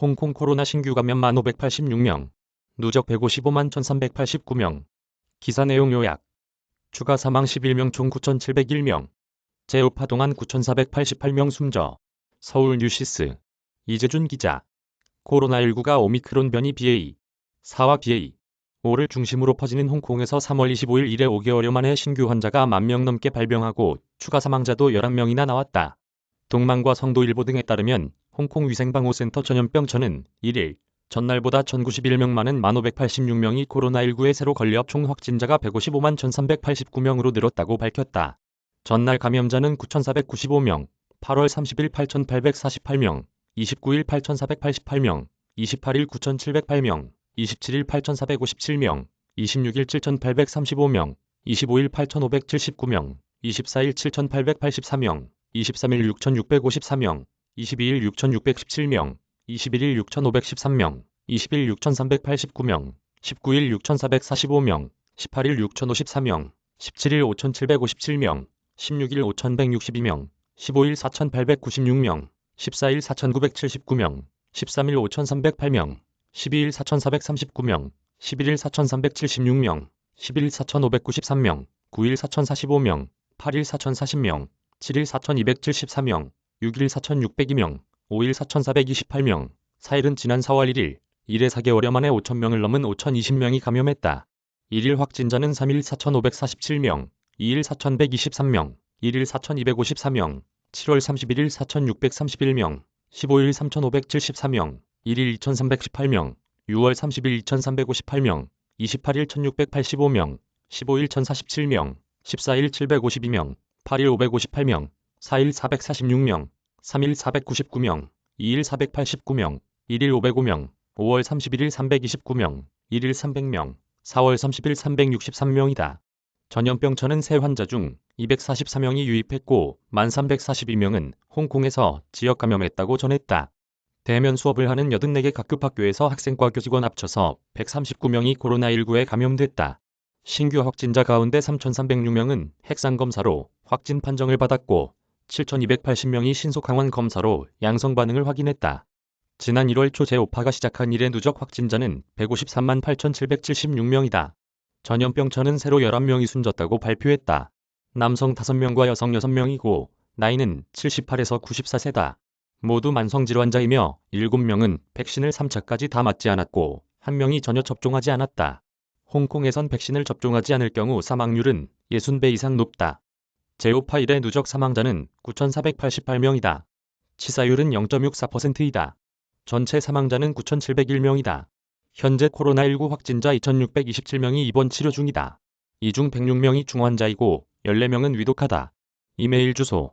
홍콩 코로나 신규 감염 1,586명, 누적 155만 1,389명. 기사 내용 요약. 추가 사망 11명 총 9,701명. 제우파 동안 9,488명 숨져. 서울 뉴시스. 이재준 기자. 코로나19가 오미크론 변이 BA. 4와 BA. 5를 중심으로 퍼지는 홍콩에서 3월 25일 이래 5개월여 만에 신규 환자가 만명 넘게 발병하고 추가 사망자도 11명이나 나왔다. 동망과 성도일보 등에 따르면 홍콩 위생방호센터 전염병처는 1일 전날보다 1091명 많은 1586명이 코로나19에 새로 걸려 총 확진자가 155만 1389명으로 늘었다고 밝혔다. 전날 감염자는 9495명, 8월 30일 8848명, 29일 8488명, 28일 9708명, 27일 8457명, 26일 7835명, 25일 8579명, 24일 7884명, 23일 6654명, 22일 6617명, 21일 6513명, 20일 6389명, 19일 6445명, 18일 6054명, 17일 5757명, 16일 5162명, 15일 4896명, 14일 4979명, 13일 5308명, 12일 4439명, 11일 4376명, 11일 4593명, 9일 4045명, 8일 4040명, 7일 4274명, 6일 4602명, 5일 4428명, 4일은 지난 4월 1일, 1회 4개월여 만에 5천명을 넘은 5020명이 감염했다. 1일 확진자는 3일 4547명, 2일 4123명, 1일 4254명, 7월 31일 4631명, 15일 3574명, 1일 2318명, 6월 30일 2358명, 28일 1685명, 15일 1047명, 14일 752명, 8일 558명, 4일 446명, 3일 499명, 2일 489명, 1일 505명, 5월 31일 329명, 1일 300명, 4월 30일 363명이다. 전염병처는 새 환자 중 244명이 유입했고 1342명은 홍콩에서 지역 감염했다고 전했다. 대면 수업을 하는 84개 각급 학교에서 학생과 교직원 합쳐서 139명이 코로나19에 감염됐다. 신규 확진자 가운데 3,306명은 핵산 검사로 확진 판정을 받았고 7,280명이 신속 항원 검사로 양성 반응을 확인했다. 지난 1월 초 제5파가 시작한 이래 누적 확진자는 153만 8,776명이다. 전염병처는 새로 11명이 숨졌다고 발표했다. 남성 5명과 여성 6명이고 나이는 78에서 94세다. 모두 만성 질환자이며 7명은 백신을 3차까지 다 맞지 않았고 1명이 전혀 접종하지 않았다. 홍콩에선 백신을 접종하지 않을 경우 사망률은 60배 이상 높다. 제5파 1의 누적 사망자는 9,488명이다. 치사율은 0.64%이다. 전체 사망자는 9,701명이다. 현재 코로나19 확진자 2,627명이 입원 치료 중이다. 이 중 106명이 중환자이고 14명은 위독하다. 이메일 주소